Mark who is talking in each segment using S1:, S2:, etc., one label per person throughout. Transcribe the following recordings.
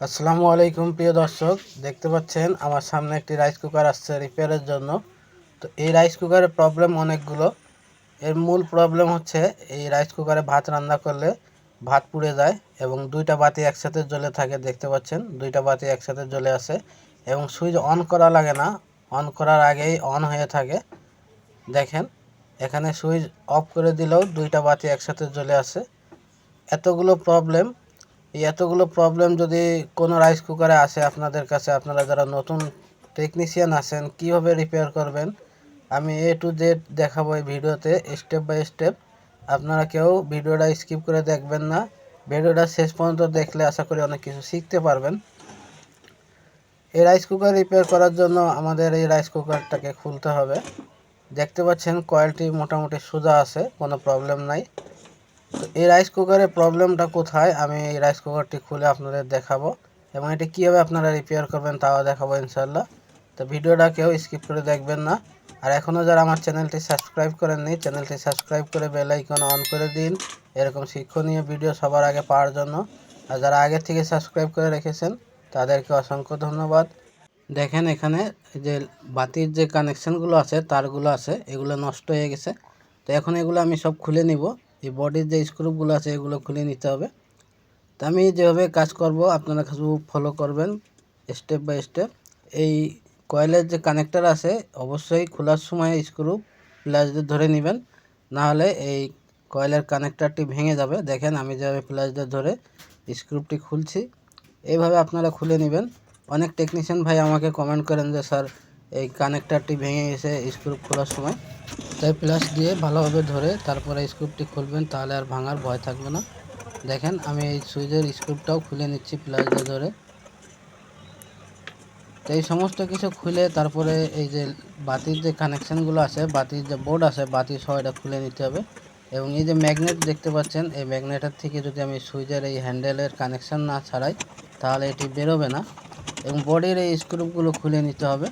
S1: আসসালামু আলাইকুম, প্রিয় দর্শক। দেখতে পাচ্ছেন, আমার সামনে একটি রাইস কুকার আসছে রিপেয়ারের জন্য। তো এই রাইস কুকারের প্রবলেম অনেকগুলো। এর মূল প্রবলেম হচ্ছে, এই রাইস কুকারে ভাত রান্না করলে ভাত পুড়ে যায় এবং দুইটা বাতি একসাথে জ্বলে থাকে, দেখতে পাচ্ছেন? দুইটা বাতি একসাথে জ্বলে আসে এবং সুইচ অন করা লাগে না। অন করার আগেই অন হয়ে থাকে। দেখেন, এখানে সুইচ অফ করে দিলেও দুইটা বাতি একসাথে জ্বলে আসে এতগুলো প্রবলেম এতগুলো প্রবলেম যদি কোনো রাইস কুকারে আসে আপনাদের কাছে, আপনারা যারা নতুন টেকনিশিয়ান আছেন, কীভাবে রিপেয়ার করবেন? আমি এ টু জেড দেখাবো এই ভিডিওতে স্টেপ বাই স্টেপ আপনারা কেউ ভিডিওটা স্কিপ করে দেখবেন না। ভিডিওটা শেষ পর্যন্ত দেখলে আশা করি অনেক কিছু শিখতে পারবেন। এই রাইস কুকার রিপেয়ার করার জন্য আমাদের এই রাইস কুকারটাকে খুলতে হবে। দেখতে পাচ্ছেন কয়েলটি মোটামুটি সোজা আছে, কোনো প্রবলেম নাই। এই রাইস কুকারের প্রবলেমটা কোথায়? আমি এই রাইস কুকারটি খুলে আপনাদের দেখাবো এবং এটি কীভাবে আপনারা রিপেয়ার করবেন তাও দেখাবো ইনশাল্লাহ তো ভিডিওটা কেউ স্কিপ করে দেখবেন না। আর এখনও যারা আমার চ্যানেলটি সাবস্ক্রাইব করেননি, চ্যানেলটি সাবস্ক্রাইব করে বেল অন করে দিন। এরকম শিক্ষণীয় ভিডিও সবার আগে পাওয়ার জন্য। আর যারা আগে থেকে সাবস্ক্রাইব করে রেখেছেন, তাদেরকে অসংখ্য ধন্যবাদ। দেখেন এখানে যে বাতির যে কানেকশানগুলো আছে, তারগুলো আছে, এগুলো নষ্ট হয়ে গেছে। তো এখন এগুলো আমি সব খুলে নিব। এই বডির যে স্ক্রুপগুলো আছে, এগুলো খুলে নিতে হবে। তো আমি যেভাবে কাজ করব, আপনারা শুধু ফলো করবেন স্টেপ বাই স্টেপ এই কয়েলের যে কানেক্টার আছে, অবশ্যই খোলার সময় স্ক্রু প্লাস দিয়ে ধরে নেবেন। না হলে এই কয়েলের কানেক্টারটি ভেঙে যাবে। দেখেন, আমি যেভাবে প্লাস দিয়ে ধরে স্ক্রুপটি খুলছি। এইভাবে আপনারা খুলে নেবেন। অনেক টেকনিশিয়ান ভাই আমাকে কমেন্ট করেন যে, স্যার এই কানেক্টারটি ভেঙে গেছে স্ক্রু খোলার সময়। তাই প্লাস দিয়ে ভালোভাবে ধরে তারপরে স্ক্রুপটি খুলবেন, তাহলে আর ভাঙার ভয় থাকবে না। দেখেন, আমি এই সুইচের স্ক্রুপটাও খুলে নিচ্ছি প্লাস দিয়ে ধরে। তো এই সমস্ত কিছু খুলে তারপরে এই যে বাতির যে কানেকশানগুলো আছে, বাতির যে বোর্ড আছে, বাতি সহ এটা খুলে নিতে হবে। এবং এই যে ম্যাগনেট দেখতে পাচ্ছেন, এই ম্যাগনেটের থেকে যদি আমি সুইচের এই হ্যান্ডেলের কানেকশান না ছাড়াই, তাহলে এটি বেরোবে না। এবং বডির এই স্ক্রুপগুলো খুলে নিতে হবে।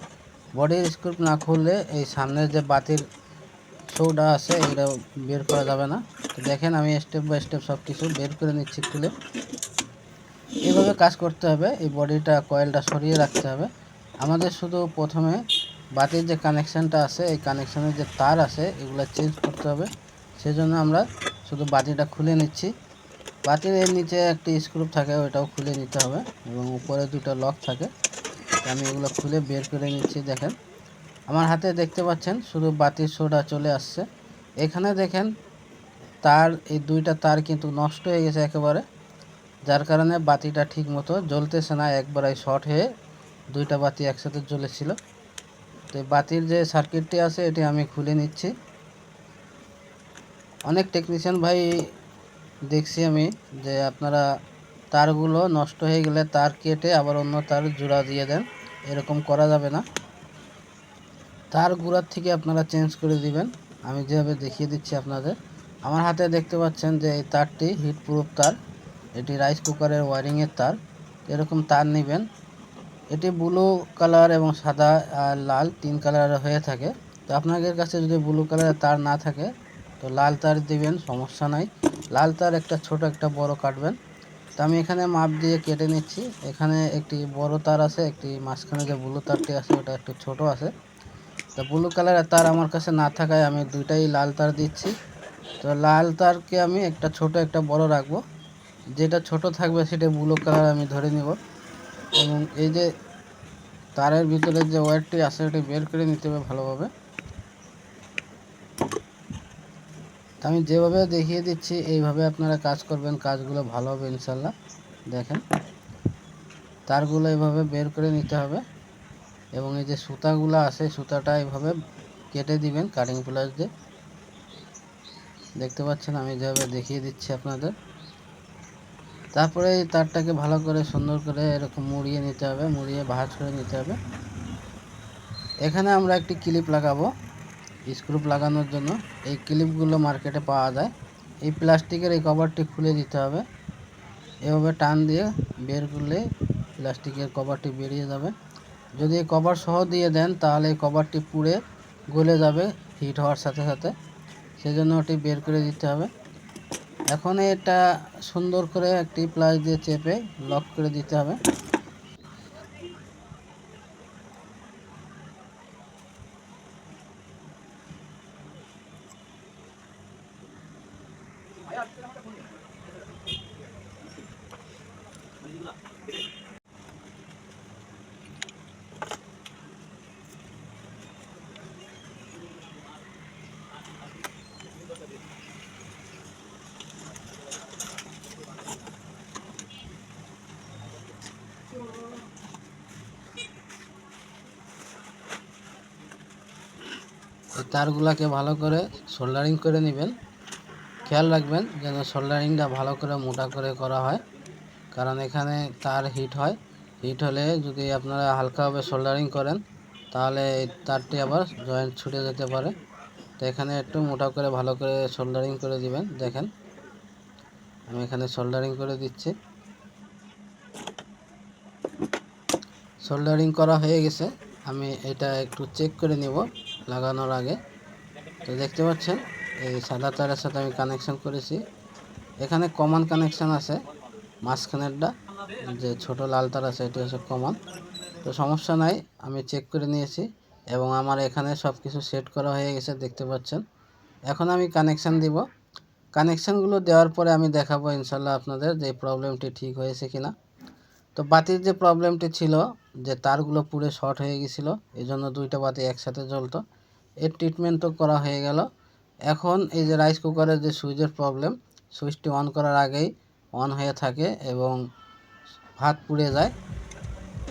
S1: বডির স্ক্রুপ না খুললে এই সামনের যে বাতির শোটা আছে এটা বের করা যাবে না। তো দেখেন আমি স্টেপ বাই স্টেপ সব কিছু বের করে নিচ্ছি খুলে। এইভাবে কাজ করতে হবে, এই বডিটা কয়েলটা সরিয়ে রাখতে হবে। আমাদের শুধু প্রথমে বাতির যে কানেকশানটা আছে, এই কানেকশানের যে তার আছে, এগুলো চেঞ্জ করতে হবে। সেজন্য আমরা শুধু বাতিটা খুলে নিচ্ছি। বাতির এর নিচে একটি স্ক্রুপ থাকে, ওইটাও খুলে নিতে হবে এবং উপরে দুটো লক থাকে। আমি এগুলো খুলে বের করে নিচ্ছি, দেখেন। আমার হাতে দেখতে পাচ্ছেন, শুধু বাতির সোডা চলে আসছে। এখানে দেখেন, তার, এই দুইটা তার কিন্তু নষ্ট হয়ে গেছে একেবারে। যার কারণে বাতিটা ঠিক মতো জ্বলতেছে না, একবারে শর্ট হয়ে দুইটা বাতি একসাথে জ্বলেছিল। তো বাতির যে সার্কিটটি আছে, এটি আমি খুলে নিচ্ছি। অনেক টেকনিশিয়ান ভাই দেখছি আমি যে আপনারা তারগুলো নষ্ট হয়ে গেলে তার কেটে আবার অন্য তার জোড়া দিয়ে দেন। এরকম করা যাবে না। তার গুঁড়ার থেকে আপনারা চেঞ্জ করে দিবেন। আমি যেভাবে দেখিয়ে দিচ্ছি আপনাদের। আমার হাতে দেখতে পাচ্ছেন যে এই তারটি হিট প্রুফ তার। এটি রাইস কুকারের ওয়ারিংয়ের তার। এরকম তার নেবেন। এটি ব্লু কালার এবং সাদা আর লাল তিন কালারের হয়ে থাকে। তো আপনাদের কাছে যদি ব্লু কালারের তার না থাকে, তো লাল তার দিবেন, সমস্যা নাই। লাল তার একটা ছোট, একটা বড় কাটবেন। তো আমি এখানে মাপ দিয়ে কেটে নিচ্ছি। এখানে একটি বড় তার আছে, একটি মাঝখানে যে ব্লু তারটি আছে, ওটা একটু ছোট আছে। তো ব্লু কালারের তার আমার কাছে না থাকায় আমি দুইটাই লাল তার দিচ্ছি। তো লাল তারকে আমি একটা ছোট, একটা বড় রাখব। যেটা ছোট থাকবে সেটা ব্লু কালার আমি ধরে নিব। এবং এই যে তারের ভিতরে যে ওয়্যারটি আছে, ওটি বের করে নিতে হবে ভালোভাবে। তো আমি যেভাবে দেখিয়ে দিচ্ছি, এইভাবে আপনারা কাজ করবেন, কাজগুলো ভালো হবে ইনশাল্লাহ দেখেন, তারগুলো এইভাবে বের করে নিতে হবে এবং এই যে সুতাগুলো আছে, সুতাটা এইভাবে কেটে দিবেন কাটিং প্লাস দিয়ে। দেখতে পাচ্ছেন, আমি যেভাবে দেখিয়ে দিচ্ছি আপনাদের। তারপরে এই তারটাকে ভালো করে সুন্দর করে এরকম মুড়িয়ে নিতে হবে, মুড়িয়ে ভাঁজ করে নিতে হবে। এখানে আমরা একটি ক্লিপ লাগাবো। স্ক্রুপ লাগানোর জন্য এই ক্লিপগুলো মার্কেটে পাওয়া যায়। এই প্লাস্টিকের এই কভারটি খুলে দিতে হবে। এভাবে টান দিয়ে বের করলে প্লাস্টিকের কভারটি বেরিয়ে যাবে। যদি এই কভার সহ দিয়ে দেন, তাহলে এই কভারটি পুড়ে গলে যাবে, হিট হওয়ার সাথে সাথে। সেজন্য ওটি বের করে দিতে হবে। এখন এটা সুন্দর করে একটি প্লাস দিয়ে চেপে লক করে দিতে হবে। তারগুলাকে ভালো করে সোল্ডারিং করে নেবেন। খেয়াল রাখবেন যেন সোল্ডারিংটা ভালো করে মোটা করে করা হয়, কারণ এখানে তার হিট হয়। হিট হলে যদি আপনারা হালকাভাবে সোল্ডারিং করেন, তাহলে এই তারটি আবার জয়েন্ট ছুটে যেতে পারে। তো এখানে একটু মোটা করে ভালো করে সোল্ডারিং করে দিবেন, দেখেন। আমি এখানে সোল্ডারিং করে দিচ্ছি। সোল্ডারিং করা হয়ে গেছে। আমি এটা একটু চেক করে নিব। লাগানোর আগে। তো দেখতে পাচ্ছেন, এই সাদা তারের সাথে আমি কানেকশন করেছি। এখানে কমন কানেকশন আছে, মাঝখানেরটা, যে ছোট লাল তার আছে, এটি হচ্ছে কমন তো সমস্যা নাই, আমি চেক করে নিয়েছি, এবং আমার এখানে সব কিছু সেট করা হয়ে গেছে, দেখতে পাচ্ছেন। এখন আমি কানেকশান দিব। কানেকশানগুলো দেওয়ার পরে আমি দেখাবো, ইনশাল্লাহ আপনাদের যে প্রবলেমটি ঠিক হয়েছে কিনা। তো বাতির যে প্রবলেমটি ছিল যে তারগুলো পুরো শর্ট হয়ে গেছিল এই জন্য দুইটা বাতি একসাথে জ্বলতো। এর ট্রিটমেন্টও করা হয়ে গেল। এখন এই যে রাইস কুকারের যে সুইচের প্রবলেম সুইচটি অন করার আগেই অন হয়ে থাকে এবং ভাত পুড়ে যায়।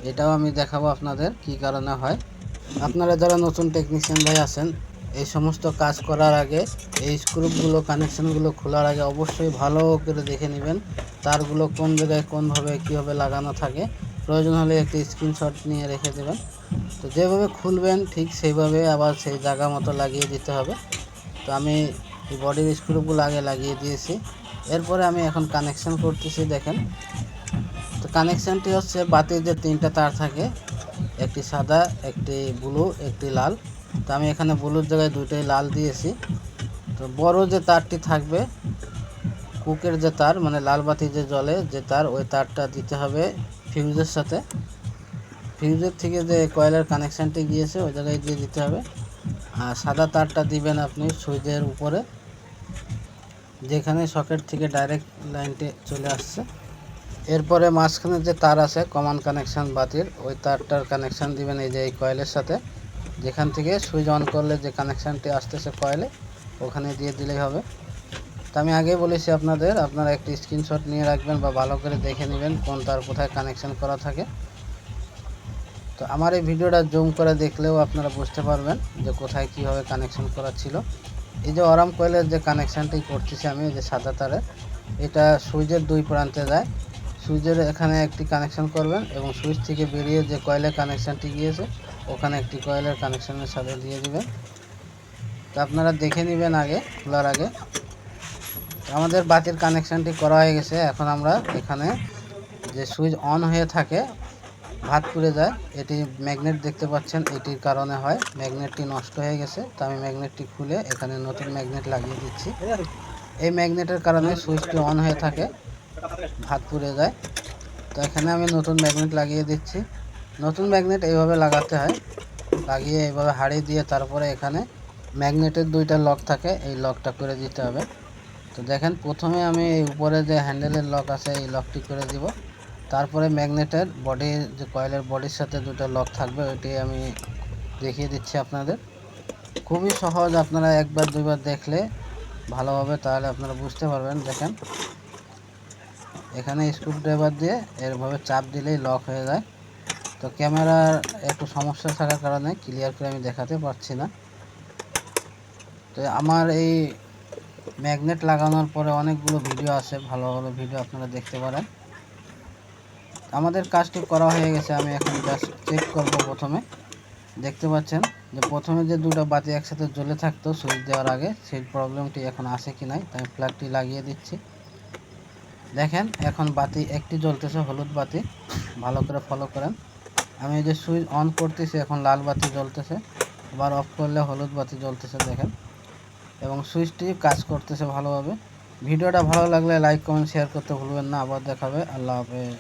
S1: এটাও আমি দেখাবো আপনাদের কি কারণে হয়। আপনারা যারা নতুন টেকনিশিয়ান ভাই আছেন এই সমস্ত কাজ করার আগে, এই স্ক্রুপগুলো কানেকশানগুলো খোলার আগে অবশ্যই ভালো করে দেখে নেবেন, তারগুলো কোন জায়গায় কোনভাবে, কীভাবে লাগানো থাকে। প্রয়োজন হলে একটি স্ক্রিনশট নিয়ে রেখে দেবেন। তো যেভাবে খুলবেন, ঠিক সেইভাবে আবার সেই জায়গা মতো লাগিয়ে দিতে হবে। তো আমি এই বডির স্ক্রুপগুলো আগে লাগিয়ে দিয়েছি। এরপরে আমি এখন কানেকশান করতেছি, দেখেন। তো কানেকশানটি হচ্ছে বাতির যে তিনটা তার থাকে, একটি সাদা, একটি ব্লু একটি লাল। তো আমি এখানে ব্লুর জায়গায় দুইটাই লাল দিয়েছি। তো বড় যে তারটি থাকবে, কুকের যে তার মানে লাল বাতি যে জলে যে তার, ওই তারটা দিতে হবে ফিউজের সাথে। ফিউজের থেকে যে কয়েলের কানেকশানটি গিয়েছে, ওই জায়গায় দিয়ে দিতে হবে। আর সাদা তারটা দিবেন আপনি সুইচের উপরে, যেখানে সকেট থেকে ডাইরেক্ট লাইনটি চলে আসছে। এরপরে মাঝখানে যে তার আছে কমান কানেকশান বাতির, ওই তারটার কানেকশান দিবেন এই যে এই কয়েলের সাথে। যেখান থেকে সুইচ অন করলে যে কানেকশানটি আসতেছে কয়েলে, ওখানে দিয়ে দিলেই হবে। তো আমি আগেই বলেছি আপনাদের, আপনারা একটি স্ক্রিনশট নিয়ে রাখবেন বা ভালো করে দেখে নেবেন কোন তার কোথায় কানেকশান করা থাকে। তো আমার এই ভিডিওটা জুম করে দেখলেও আপনারা বুঝতে পারবেন যে কোথায় কীভাবে কানেকশন করা ছিল। এই যে অরাম কয়েলের যে কানেকশানটি করতেছি আমি যে সাদা তারে এটা সুইচের দুই প্রান্তে যায়। সুইচের এখানে একটি কানেকশন করবেন এবং সুইচ থেকে বেরিয়ে যে কয়েলের কানেকশানটি গিয়েছে ওখানে একটি কয়েলের কানেকশানের সাথে দিয়ে দিবেন তো আপনারা দেখে নেবেন আগে, খোলার আগে। আমাদের বাতির কানেকশানটি করা হয়ে গেছে। এখন আমরা এখানে যে সুইচ অন হয়ে থাকে, ভাত পুড়ে যায়, এটি ম্যাগনেট দেখতে পাচ্ছেন, এটির কারণে হয়। ম্যাগনেটটি নষ্ট হয়ে গেছে, তো আমি ম্যাগনেটটি খুলে এখানে নতুন ম্যাগনেট লাগিয়ে দিচ্ছি। এই ম্যাগনেটের কারণে সুইচটি অন হয়ে থাকে, ভাত পুড়ে যায়। তো এখানে আমি নতুন ম্যাগনেট লাগিয়ে দিচ্ছি। নতুন ম্যাগনেট এইভাবে লাগাতে হয়। লাগিয়ে এইভাবে হাড়ি দিয়ে তারপরে এখানে ম্যাগনেটের দুইটা লক থাকে, এই লকটা করে দিতে হবে। তো দেখেন, প্রথমে আমি এই উপরে যে হ্যান্ডেলের লক আছে, এই লকটি করে দিব। তারপরে ম্যাগনেটের বডির যে কয়েলের বডির সাথে দুটো লক থাকবে, ওইটি আমি দেখিয়ে দিচ্ছি আপনাদের। খুবই সহজ, আপনারা একবার দুইবার দেখলে ভালোভাবে তাহলে আপনারা বুঝতে পারবেন। দেখেন, এখানে স্ক্রুড্রাইভার দিয়ে এরভাবে চাপ দিলেই লক হয়ে যায়। তো ক্যামেরার একটু সমস্যা থাকার কারণে ক্লিয়ার করে আমি দেখাতে পারছি না। তো আমার এই ম্যাগনেট লাগানোর পরে অনেকগুলো ভিডিও আছে, ভালো ভালো ভিডিও আপনারা দেখতে পারেন। আমাদের কাজটি করা হয়ে গেছে, আমি এখন জাস্ট চেক করব প্রথমে। দেখতে পাচ্ছেন যে প্রথমে যে দুটো বাতি একসাথে জ্বলে থাকতো সুইচ দেওয়ার আগে, সেই প্রবলেমটি এখন আসে কি নাই, তাই প্লাগটি লাগিয়ে দিচ্ছি। দেখেন, এখন বাতি একটি জ্বলতেছে, হলুদ বাতি। ভালো করে ফলো করেন। আমি এই যে সুইচ অন করতেছি, এখন লাল বাতি জ্বলতেছে। আবার অফ করলে হলুদ বাতি জ্বলতেছে, দেখেন। এবং সুইচটি কাজ করতেছে ভালোভাবে। ভিডিওটা ভালো লাগলে লাইক কমেন্ট শেয়ার করতে ভুলবেন না। আবার দেখাবে। আল্লাহ হাফেজ।